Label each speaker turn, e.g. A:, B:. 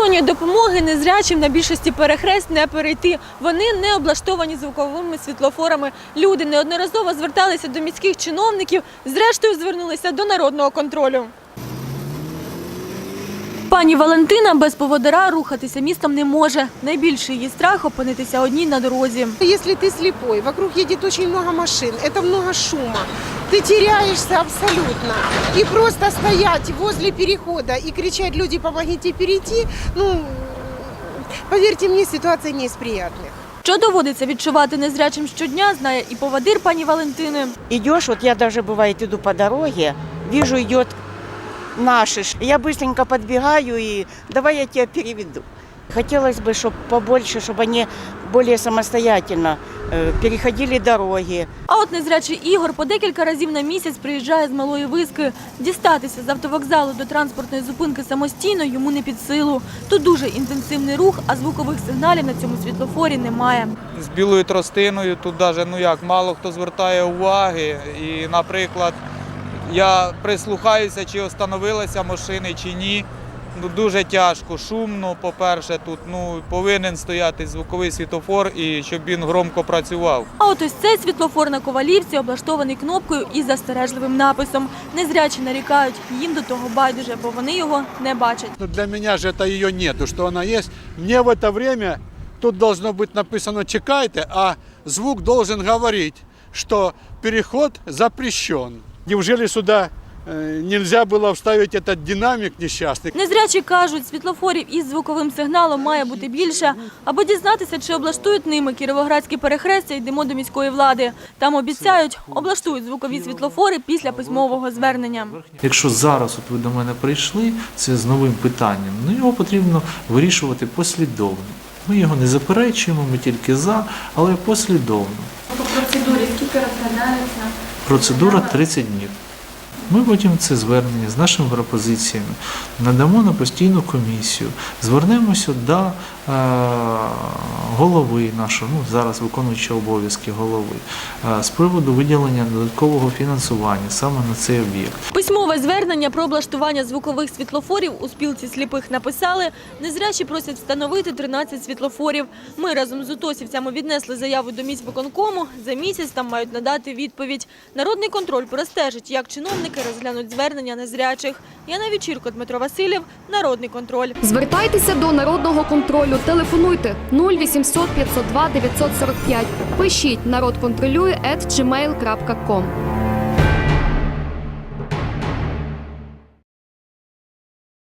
A: Сторонньої допомоги незрячим на більшості перехрест не перейти. Вони не облаштовані звуковими світлофорами. Люди неодноразово зверталися до міських чиновників, зрештою звернулися до народного контролю. Пані Валентина без поводира рухатися містом не може. Найбільший її страх опинитися одній на дорозі.
B: Если ты слепой, вокруг едет очень много машин, это много шума, ты теряешься абсолютно. И просто стоять возле перехода и кричать «люди, помогите перейти», ну, поверьте мне, ситуация не из приятных.
A: Що доводиться відчувати незрячим щодня, знає і повадир пані Валентини.
C: Идешь, вот я даже бывает иду по дороге, вижу идет наши. ж. Я быстренько подбегаю и давай я тебя переведу. Хотелось бы, чтобы побольше, чтобы они более самостоятельно э, переходили дороги.
A: А от незрячий Ігор по декілька разів на місяць приїжджає з малої виски. Дістатися з автовокзалу до транспортної зупинки самостійно йому не під силу. Тут дуже інтенсивний рух, а звукових сигналів на цьому світлофорі немає.
D: з білою тростиною тут даже ну як мало хто звертає уваги. І, наприклад, я прислухаюся, чи остановилися машини, чи ні. Ну дуже тяжко, шумно. По-перше, тут ну повинен стояти звуковий світофор і щоб він громко працював.
A: А от ось цей світлофор на Ковалівці облаштований кнопкою із застережливим написом. Незрячі нарікають, їм до того байдуже, бо вони його не бачать.
E: Но для меня же это ее нету, что она есть. Мне в это время тут должно быть написано «чекайте», а звук должен говорить, что переход запрещен. Неужели сюда э, нельзя было вставить этот динамик несчастный?
A: Незрячі кажуть, світлофорів із звуковим сигналом має бути більше. Аби дізнатися, чи облаштують ними кіровоградські перехрестя, йдемо до міської влади. Там обіцяють, облаштують звукові світлофори після письмового звернення.
F: Якщо зараз от ви до мене прийшли, це з новим питанням, ну його потрібно вирішувати послідовно. Ми його не заперечуємо, ми тільки за, але послідовно.
A: По процедурі скільки розглядається?
F: Процедура 30 днів. Ми потім це звернення з нашими пропозиціями надамо на постійну комісію, звернемося до голови нашого, ну зараз виконуючого обов'язки голови, е, з приводу виділення додаткового фінансування саме на цей об'єкт.
A: Письмове звернення про облаштування звукових світлофорів у спілці сліпих написали. Незрячі просять встановити 13 світлофорів. Ми разом з утосівцями віднесли заяву до міськвиконкому. За місяць там мають надати відповідь. Народний контроль простежить, як чиновники розглянуть звернення незрячих. Яна Вечірко, Дмитро Васильєв, Народний контроль.
G: Звертайтеся до народного контролю. Телефонуйте 0800 502 945. Пишіть народ контролює at gmail.com.